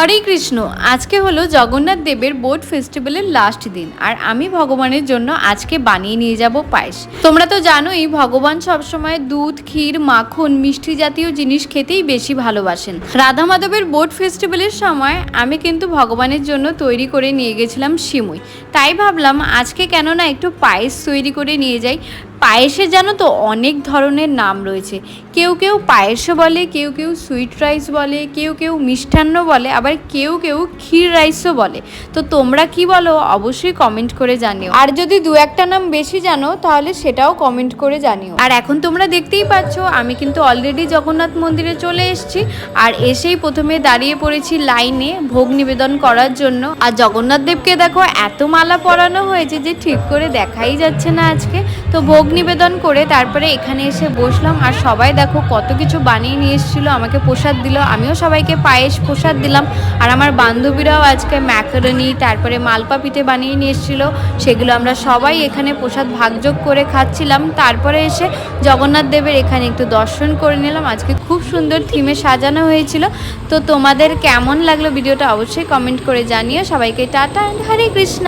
হরে কৃষ্ণ, আজকে হলো জগন্নাথ দেবের বোট ফেস্টিভ্যালের লাস্ট দিন, আর আমি ভগবানের জন্য আজকে বানিয়ে নিয়ে যাব পায়েস। তোমরা তো জানোই, ভগবান সবসময় দুধ, ক্ষীর, মাখন, মিষ্টি জাতীয় জিনিস খেতেই বেশি ভালোবাসেন। রাধা মাধবের বোট ফেস্টিভ্যালের সময় আমি কিন্তু ভগবানের জন্য তৈরি করে নিয়ে গেছিলাম সিমুই। তাই ভাবলাম আজকে কেন না একটু পায়েস তৈরি করে নিয়ে যাই। পায়েসে জানো তো অনেক ধরনের নাম রয়েছে। কেউ কেউ পায়েসও বলে, কেউ কেউ সুইট রাইস বলে, কেউ কেউ মিষ্টান্ন বলে, আবার কেউ কেউ ক্ষীর রাইসও বলে। তো তোমরা কি বলো? অবশ্যই কমেন্ট করে জানিও। আর যদি দু একটা নাম বেশি জানো, তাহলে সেটাও কমেন্ট করে জানিও। আর এখন তোমরা দেখতেই পাচ্ছ, আমি কিন্তু অলরেডি জগন্নাথ মন্দিরে চলে এসেছি। আর এসেই প্রথমে দাঁড়িয়ে পড়েছি লাইনে ভোগ নিবেদন করার জন্য। আর জগন্নাথ দেবকে দেখো, এত মালা পরানো হয়েছে যে ঠিক করে দেখাই যাচ্ছে না আজকে। তো ভোগ নিবেদন করে তারপরে এখানে এসে বসলাম। আর সবাই দেখো কত কিছু বানিয়ে নিয়ে এসেছিল, আমাকে প্রসাদ দিল। আমিও সবাইকে পায়েস প্রসাদ দিলাম। আর আমার বান্ধবীরাও আজকে ম্যাকারনি, তারপরে মালপা পিঠে বানিয়ে নিয়ে এসেছিল। সেগুলো আমরা সবাই এখানে প্রসাদ ভাগযোগ করে খাচ্ছিলাম। তারপরে এসে জগন্নাথ দেবের এখানে একটু দর্শন করে নিলাম। আজকে খুব সুন্দর থিমে সাজানো হয়েছিল। তো তোমাদের কেমন লাগল ভিডিওটা অবশ্যই কমেন্ট করে জানিও। সবাইকে টাটা অ্যান্ড হরে কৃষ্ণ।